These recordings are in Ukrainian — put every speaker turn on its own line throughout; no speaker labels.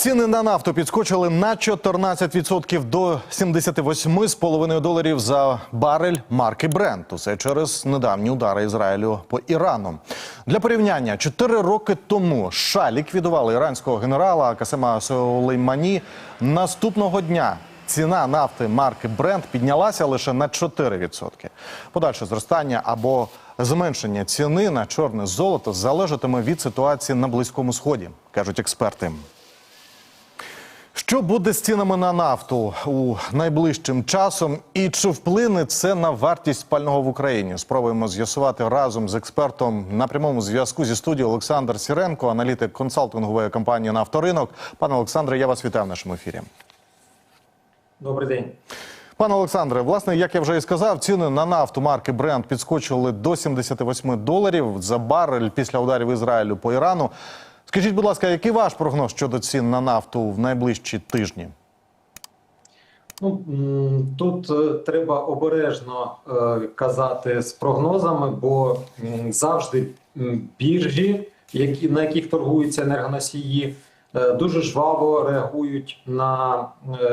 Ціни на нафту підскочили на 14% до 78,5 доларів за барель марки Брент. Усе через недавні удари Ізраїлю по Ірану. Для порівняння, 4 роки тому США ліквідували іранського генерала Касема Сулеймані. Наступного дня ціна нафти марки Брент піднялася лише на 4%. Подальше зростання або зменшення ціни на чорне золото залежатиме від ситуації на Близькому Сході, кажуть експерти. Що буде з цінами на нафту у найближчим часом, і чи вплине це на вартість пального в Україні? Спробуємо з'ясувати разом з експертом на прямому зв'язку зі студією Олександр Сіренко, аналітик консалтингової компанії «Нафторинок». Пане Олександре, я вас вітаю в нашому ефірі.
Добрий день.
Пане Олександре, власне, як я вже і сказав, ціни на нафту марки Brent підскочили до 78 доларів за барель після ударів Ізраїлю по Ірану. Скажіть, будь ласка, який ваш прогноз щодо цін на нафту в найближчі тижні?
Ну тут е, треба обережно е, казати з прогнозами, бо завжди біржі, які на яких торгуються енергоносії, е, дуже жваво реагують на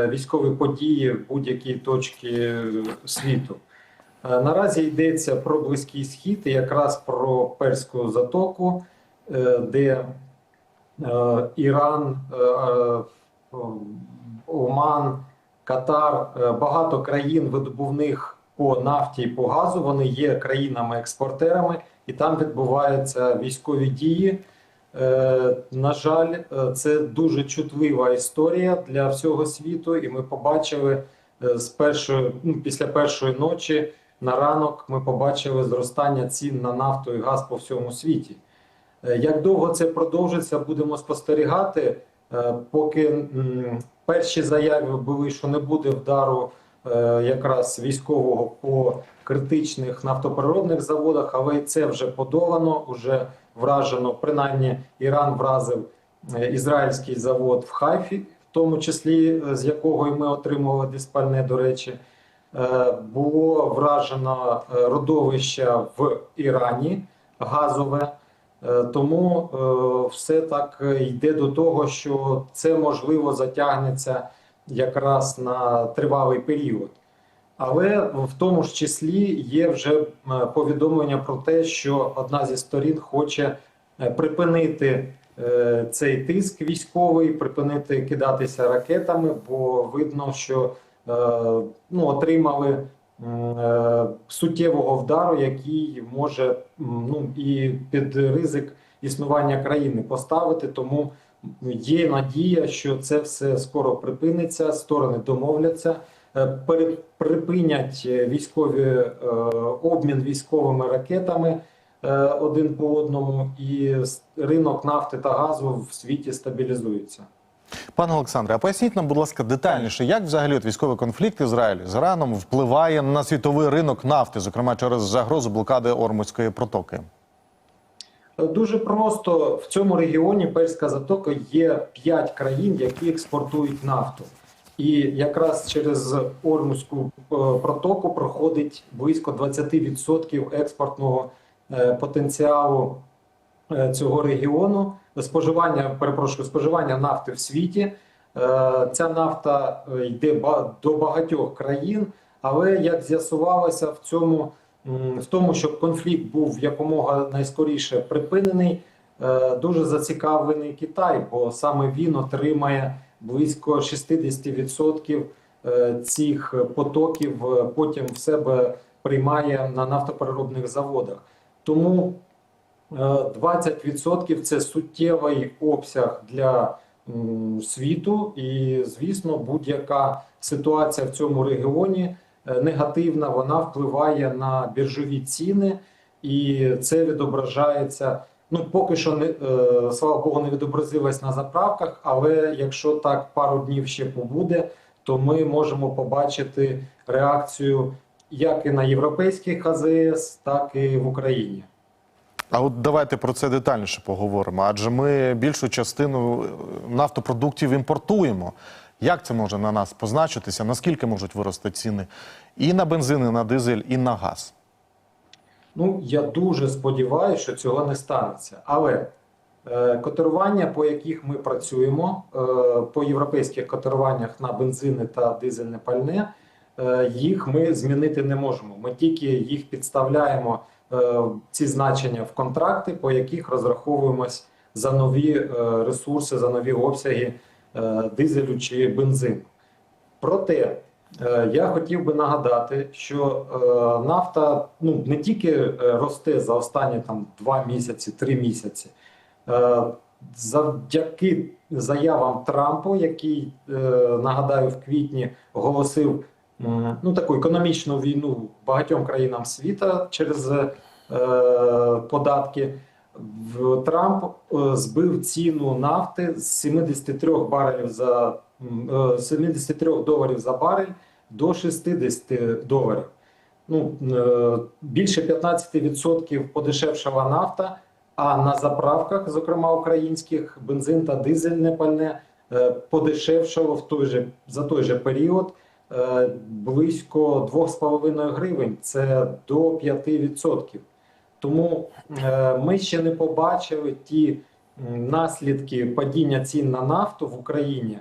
військові події в будь-якій точці світу. Наразі йдеться про близький схід, якраз про перську затоку, де Іран, е, е, Оман. Катар, е, багато країн видобувних по нафті і по газу. Вони є країнами-експортерами, і там відбуваються військові дії. Е, На жаль, е, це дуже чутлива історія для всього світу, і ми побачили е, з першої, ну, після першої ночі на ранок. Ми побачили зростання цін на нафту і газ по всьому світі. Е, Як довго це продовжиться, будемо спостерігати. Е, Поки перші заяви були, що не буде вдару е, якраз військового по критичних нафтопереробних заводах, але і це вже подолано, вже вражено. Принаймні, Іран вразив ізраїльський завод в Хайфі, в тому числі з якого і ми отримували диспальне, до речі. Було вражено родовище в Ірані газове. Е, Тому е, все так е, йде до того, що це можливо затягнеться якраз на тривалий період. Але в тому ж числі є вже повідомлення про те, що одна зі сторін хоче припинити цей тиск військовий, припинити кидатися ракетами, бо видно, що ну, отримали суттєвого вдару, який може ну, і під ризик існування країни поставити. Тому є надія, що це все скоро припиниться, сторони домовляться, е, припинять е, військові е, обмін військовими ракетами е, один по одному, і ринок нафти та газу в світі стабілізується.
Пане Олександре, а поясніть нам, будь ласка, детальніше, як взагалі от військовий конфлікт Ізраїлю з Іраном впливає на світовий ринок нафти, зокрема через загрозу блокади Ормузької протоки?
Дуже просто в цьому регіоні Перська затока є 5 країн, які експортують нафту. І якраз через Ормузьку е, протоку проходить близько 20% експортного е, потенціалу е, цього регіону. Споживання, перепрошую, споживання нафти в світі. Е, Ця нафта е, йде до багатьох країн, але як з'ясувалося в цьому в тому, щоб конфлікт був якомога найскоріше припинений, е, дуже зацікавлений Китай, бо саме він отримає близько 60% е, цих потоків, потім в себе приймає на нафтопереробних заводах. Тому 20% це суттєвий обсяг для світу, і звісно, будь-яка ситуація в цьому регіоні е, негативна, вона впливає на біржові ціни, і це відображається. Ну, поки що не е, слава Богу, не відобразилось на заправках. Але якщо так пару днів ще побуде, то ми можемо побачити реакцію як і на європейських АЗС, так і в Україні.
А от давайте про це детальніше поговоримо. Адже ми більшу частину е, нафтопродуктів імпортуємо. Як це може на нас позначитися? Наскільки можуть вирости ціни і на бензин, і на дизель, і на газ?
Ну, я дуже сподіваюся, що цього не станеться. Але Е, Котирування, по яких ми працюємо, е, по європейських котируваннях на бензини та дизельне пальне, е, їх ми змінити не можемо. Ми тільки їх підставляємо ці значення в контракти, по яких розраховуємось за нові е, ресурси, за нові обсяги е, дизелю чи бензину. Проте е, я хотів би нагадати, що е, нафта ну не тільки е, росте за останні там два місяці, три місяці. Е, Завдяки заявам Трампу, який е, нагадаю в квітні оголосив ну таку економічну війну багатьом країнам світа через е, податки. Трамп е, збив ціну нафти з 73 барелів за е, 73 доларів за барель до 60 доларів. Ну е, більше 15% подешевшала нафта. А на заправках, зокрема українських, бензин та дизельне пальне е, подешевшало в той же за той же період е, близько 2,5 гривень. Це до 5%. Тому е, ми ще не побачили ті наслідки падіння цін на нафту в Україні,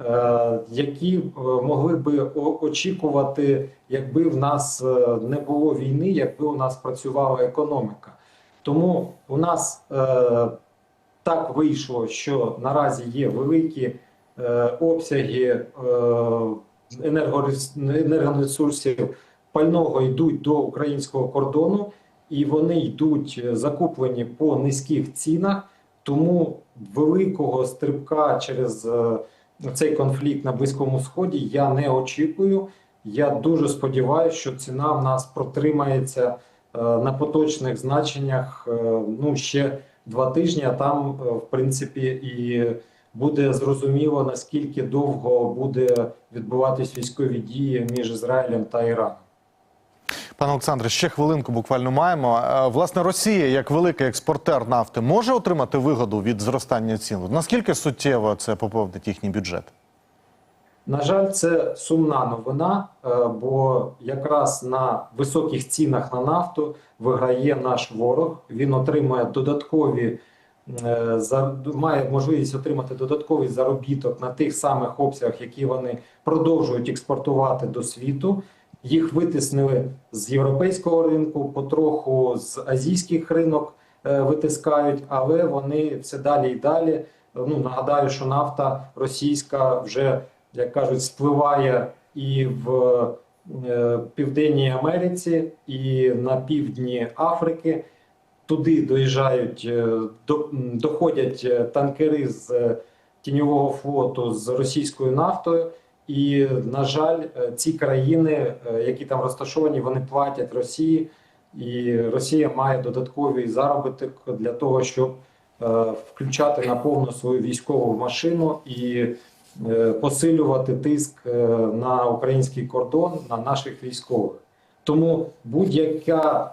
е, які е, могли би очікувати, якби в нас е, не було війни, якби у нас працювала економіка. Тому у нас е, так вийшло, що наразі є великі е, обсяги е, енергоресурсів пального йдуть до українського кордону, і вони йдуть е, закуплені по низьких цінах. Тому великого стрибка через е, цей конфлікт на Близькому Сході я не очікую. Я дуже сподіваюся, що ціна в нас протримається е, на поточних значеннях ну ще два тижні. А там, в принципі, і буде зрозуміло наскільки довго буде відбуватись військові дії між Ізраїлем та Іраном.
Пане Олександре, ще хвилинку буквально маємо. Е, Власне, Росія, як великий експортер нафти, може отримати вигоду від зростання цін? Наскільки суттєво це поповнить їхній бюджет?
На жаль, це сумна новина, е, бо якраз на високих цінах на нафту виграє наш ворог. Він отримує додаткові має можливість отримати додатковий заробіток на тих самих обсягах, які вони продовжують експортувати до світу. Їх витиснили з європейського ринку, потроху з азійських ринок е, витискають, але вони все далі і далі. Ну нагадаю, що нафта російська вже як кажуть, спливає і в е, Південній Америці, і на півдні Африки. Туди доїжджають, е, до, доходять е, танкери з е, тіньового флоту з російською нафтою. І, на жаль, ці країни, які там розташовані, вони платять Росії, і Росія має додатковий заробіток для того, щоб включати на повну свою військову машину і посилювати тиск на український кордон на наших військових. Тому будь-яке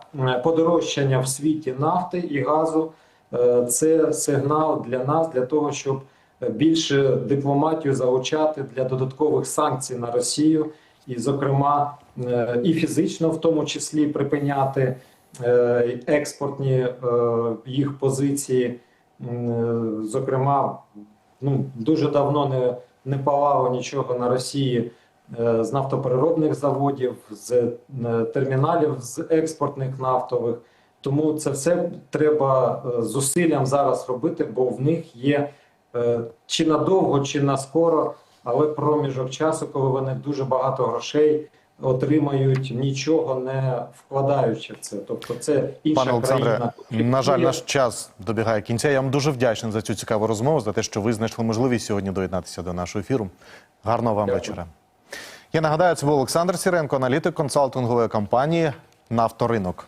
подорожчання в світі нафти і газу е, це сигнал для нас для того, щоб більше дипломатію залучати для додаткових санкцій на Росію, і, зокрема, і фізично, в тому числі, припиняти е, експортні е, їх позиції. Зокрема, ну дуже давно не, не палало нічого на Росії з нафтопереробних заводів, з е, терміналів, з експортних нафтових. Тому це все треба е, зусиллям зараз робити, бо в них є е, чи надовго, чи на скоро, але проміжок часу, коли вони дуже багато грошей отримають, нічого не вкладаючи в це. Тобто, це інша
Пане Олександре,
країна.
на жаль, наш час добігає кінця. Я вам дуже вдячний за цю цікаву розмову, за те, що ви знайшли можливість сьогодні доєднатися до нашого ефіру. Гарного вам
Дякую.
вечора. Я нагадаю, це був Олександр Сіренко, аналітик консалтингової компанії Нафторинок.